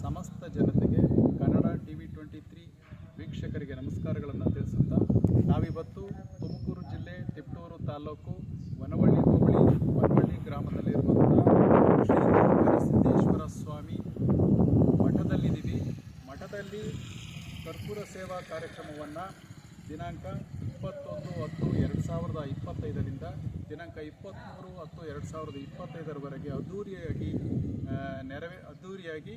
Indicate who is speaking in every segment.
Speaker 1: ಸಮಸ್ತ ಜನತೆಗೆ Kannada T V twenty three ವೀಕ್ಷಕರಿಗೆ ನಮಸ್ಕಾರಗಳನ್ನು ತಿಳಿಸುತ್ತಾ ನಾವಿವತ್ತು ತುಮಕೂರು ಜಿಲ್ಲೆ ತಿಪ್ಟೂರು ತಾಲೂಕು ವನವಳ್ಳಿ ಹೋಬಳಿ ವನವಳ್ಳಿ ಗ್ರಾಮದಲ್ಲಿರುವಂತಹ ಶ್ರೀ ಸಿದ್ದೇಶ್ವರ ಸ್ವಾಮಿ ಮಠದಲ್ಲಿದ್ದೀವಿ. ಮಠದಲ್ಲಿ ಕರ್ಪೂರ ಸೇವಾ ಕಾರ್ಯಕ್ರಮವನ್ನು ದಿನಾಂಕ ಇಪ್ಪತ್ತೊಂದು ಹತ್ತು ಎರಡು ಸಾವಿರದ ಇಪ್ಪತ್ತೈದರಿಂದ ದಿನಾಂಕ ಇಪ್ಪತ್ತ್ಮೂರು ಹತ್ತು ಎರಡು ಸಾವಿರದ ಇಪ್ಪತ್ತೈದರವರೆಗೆ ಅದ್ಧೂರಿಯಾಗಿ ನೆರವೇ ಅದ್ಧೂರಿಯಾಗಿ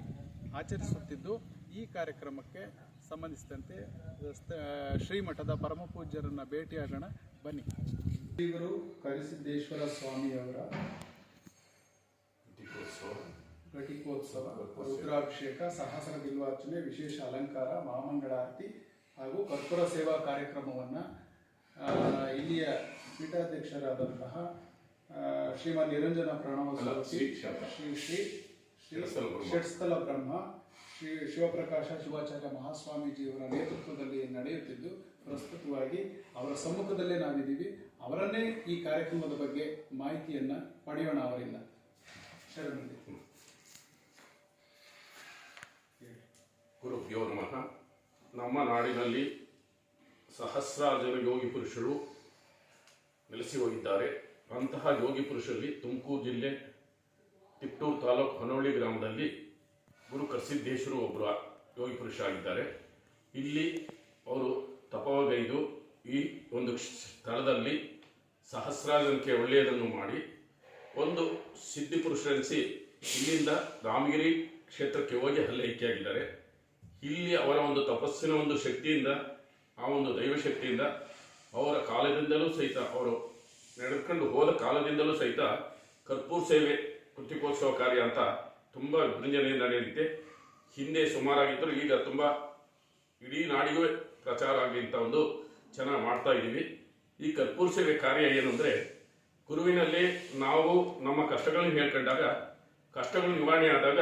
Speaker 1: ಆಚರಿಸುತ್ತಿದ್ದು ಈ ಕಾರ್ಯಕ್ರಮಕ್ಕೆ ಸಂಬಂಧಿಸಿದಂತೆ ಸ್ಥ- ಶ್ರೀಮಠದ ಪರಮಪೂಜ್ಯರನ್ನು ಭೇಟಿಯಾಗೋಣ. ಬನ್ನಿ. ಶ್ರೀಗುರು ಕರಿಸಿದ್ದೇಶ್ವರ ಸ್ವಾಮಿಯವರ ಘಟಿಕೋತ್ಸವ. ರುದ್ರಾಭಿಷೇಕ ಸಹಸ್ರ ಬಿಲ್ವಾರ್ಚನೆ ವಿಶೇಷ ಅಲಂಕಾರ ಮಹಾಮಂಗಳಾರತಿ ಹಾಗೂ ಕರ್ಪೂರ ಸೇವಾ ಕಾರ್ಯಕ್ರಮವನ್ನು ಇಲ್ಲಿಯ ಪೀಠಾಧ್ಯಕ್ಷರಾದಂತಹ ಶ್ರೀಮದ್ ಶ್ರೀಮನ್ ನಿರಂಜನ ಪ್ರಣವ ಶ್ರೀ
Speaker 2: ಶ್ರೀ.
Speaker 1: ಶ್ರೀ
Speaker 2: ಷಟ್ಸ್ಥಲ ಬ್ರಹ್ಮ.
Speaker 1: ಶ್ರೀ ಶಿವಪ್ರಕಾಶ ಶಿವಾಚಾರ್ಯ ಮಹಾಸ್ವಾಮೀಜಿಯವರ ನೇತೃತ್ವದಲ್ಲಿ ನಡೆಯುತ್ತಿದ್ದು ಪ್ರಸ್ತುತವಾಗಿ ಅವರ ಸಮ್ಮುಖದಲ್ಲೇ ನಾವಿದ್ದೀವಿ. ಅವರನ್ನೇ ಈ ಕಾರ್ಯಕ್ರಮದ ಬಗ್ಗೆ ಮಾಹಿತಿಯನ್ನು ಪಡೆಯೋಣ ಅವರಿಂದ. ಗುರು
Speaker 2: ಗುರುಭ್ಯೋ ನಮಃ. ನಮ್ಮ ನಾಡಿನಲ್ಲಿ ಸಹಸ್ರಾರು ಜನ ಯೋಗಿ ಪುರುಷರು ನೆಲೆಸಿ ಹೋಗಿದ್ದಾರೆ. ಅಂತಹ ಯೋಗಿ ಪುರುಷರಲ್ಲಿ ತುಮಕೂರು ಜಿಲ್ಲೆ ತಿಪ್ಟೂರು ತಾಲೂಕು ಹೊನವಳ್ಳಿ ಗ್ರಾಮದಲ್ಲಿ ಗುರು ಕರ್ಸಿದ್ದೇಶ್ವರು ಒಬ್ಬರು ಯೋಗಿ ಪುರುಷ ಆಗಿದ್ದಾರೆ. ಇಲ್ಲಿ ಅವರು ತಪವಗೈದು ಈ ಒಂದು ಸ್ಥಳದಲ್ಲಿ ಜನಕ್ಕೆ ಒಳ್ಳೆಯದನ್ನು ಮಾಡಿ ಒಂದು ಸಿದ್ಧಿ ಪುರುಷರೆನಿಸಿ ಇಲ್ಲಿಂದ ರಾಮಗಿರಿ ಕ್ಷೇತ್ರಕ್ಕೆ ಹೋಗಿ ಹಲ್ಲೆಯಿಕೆಯಾಗಿದ್ದಾರೆ ಇಲ್ಲಿ ಅವರ ಒಂದು ತಪಸ್ಸಿನ ಒಂದು ಶಕ್ತಿಯಿಂದ, ಆ ಒಂದು ದೈವಶಕ್ತಿಯಿಂದ ಅವರ ಕಾಲದಿಂದಲೂ ಸಹಿತ, ಅವರು ನಡೆದುಕೊಂಡು ಹೋದ ಕಾಲದಿಂದಲೂ ಸಹಿತ ಕರ್ಪೂರ್ ಸೇವೆ ಕೃತಿಕೋತ್ಸವ ಕಾರ್ಯ ಅಂತ ತುಂಬ ವಿಜೃಂಭಣೆಯಿಂದ ನಡೆಯುತ್ತೆ ಹಿಂದೆ ಸುಮಾರಾಗಿದ್ದರೂ ಈಗ ತುಂಬ ಇಡೀ ನಾಡಿಗೂ ಪ್ರಚಾರ ಆಗಲಿ ಅಂತ ಒಂದು ಚೆನ್ನಾಗಿ ಮಾಡ್ತಾ ಇದ್ದೀವಿ. ಈ ಕರ್ಪೂರ ಸೇವೆ ಕಾರ್ಯ ಏನಂದರೆ ಗುರುವಿನಲ್ಲಿ ನಾವು ನಮ್ಮ ಕಷ್ಟಗಳನ್ನು ಹೇಳ್ಕೊಂಡಾಗ, ಕಷ್ಟಗಳು ನಿವಾರಣೆ ಆದಾಗ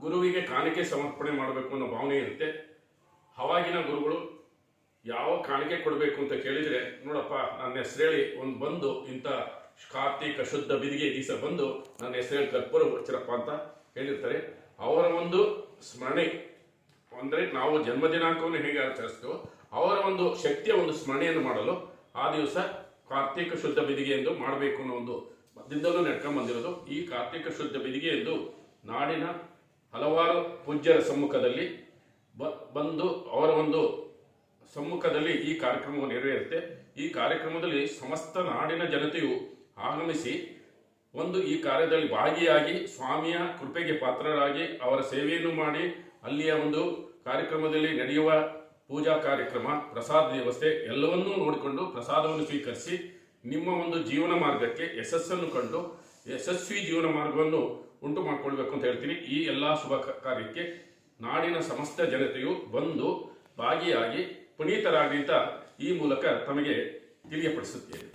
Speaker 2: ಗುರುವಿಗೆ ಕಾಣಿಕೆ ಸಮರ್ಪಣೆ ಮಾಡಬೇಕು ಅನ್ನೋ ಭಾವನೆ ಇರುತ್ತೆ. ಅವಾಗಿನ ಗುರುಗಳು ಯಾವ ಕಾಣಿಕೆ ಕೊಡಬೇಕು ಅಂತ ಕೇಳಿದರೆ, ನೋಡಪ್ಪ, ನನ್ನ ಹೆಸರು ಹೇಳಿ ಒಂದು ಬಂದು ಇಂಥ ಕಾರ್ತಿಕ ಶುದ್ಧ ಬಿದಿಗೆ ದಿವಸ ಬಂದು ನನ್ನ ಹೆಸರು ಕರ್ಪೂರ ಉಚ್ಚರಪ್ಪ ಅಂತ ಹೇಳಿರ್ತಾರೆ. ಅವರ ಒಂದು ಸ್ಮರಣೆ ಅಂದರೆ ನಾವು ಜನ್ಮ ದಿನಾಂಕವನ್ನು ಹೇಗೆ ಆಚರಿಸ್ತೇವೋ, ಅವರ ಒಂದು ಶಕ್ತಿಯ ಒಂದು ಸ್ಮರಣೆಯನ್ನು ಮಾಡಲು ಆ ದಿವಸ ಕಾರ್ತಿಕ ಶುದ್ಧ ಬಿದಿಗೆ ಎಂದು ಮಾಡಬೇಕು ಅನ್ನೋ ಒಂದು ಮಧ್ಯದಲ್ಲೂ ನಡ್ಕೊಂಡ್ಬಂದಿರೋದು ಈ ಕಾರ್ತಿಕ ಶುದ್ಧ ಬಿದಿಗೆ ಎಂದು ನಾಡಿನ ಹಲವಾರು ಪೂಜ್ಯರ ಸಮ್ಮುಖದಲ್ಲಿ ಬಂದು ಅವರ ಒಂದು ಸಮ್ಮುಖದಲ್ಲಿ ಈ ಕಾರ್ಯಕ್ರಮವು ನೆರವೇರುತ್ತೆ. ಈ ಕಾರ್ಯಕ್ರಮದಲ್ಲಿ ಸಮಸ್ತ ನಾಡಿನ ಜನತೆಯು ಆಗಮಿಸಿ ಒಂದು ಈ ಕಾರ್ಯದಲ್ಲಿ ಭಾಗಿಯಾಗಿ ಸ್ವಾಮಿಯ ಕೃಪೆಗೆ ಪಾತ್ರರಾಗಿ ಅವರ ಸೇವೆಯನ್ನು ಮಾಡಿ ಅಲ್ಲಿಯ ಒಂದು ಕಾರ್ಯಕ್ರಮದಲ್ಲಿ ನಡೆಯುವ ಪೂಜಾ ಕಾರ್ಯಕ್ರಮ, ಪ್ರಸಾದ ವ್ಯವಸ್ಥೆ ಎಲ್ಲವನ್ನೂ ನೋಡಿಕೊಂಡು ಪ್ರಸಾದವನ್ನು ಸ್ವೀಕರಿಸಿ ನಿಮ್ಮ ಒಂದು ಜೀವನ ಮಾರ್ಗಕ್ಕೆ ಯಶಸ್ಸನ್ನು ಕಂಡು ಯಶಸ್ವಿ ಜೀವನ ಮಾರ್ಗವನ್ನು ಉಂಟು ಮಾಡಿಕೊಳ್ಬೇಕು ಅಂತ ಹೇಳ್ತೀನಿ. ಈ ಎಲ್ಲ ಶುಭ ಕಾರ್ಯಕ್ಕೆ ನಾಡಿನ ಸಮಸ್ತ ಜನತೆಯು ಬಂದು ಭಾಗಿಯಾಗಿ ಪುನೀತರಾಗಿ ಅಂತ ಈ ಮೂಲಕ ತಮಗೆ ತಿಳಿಯಪಡಿಸುತ್ತೇನೆ.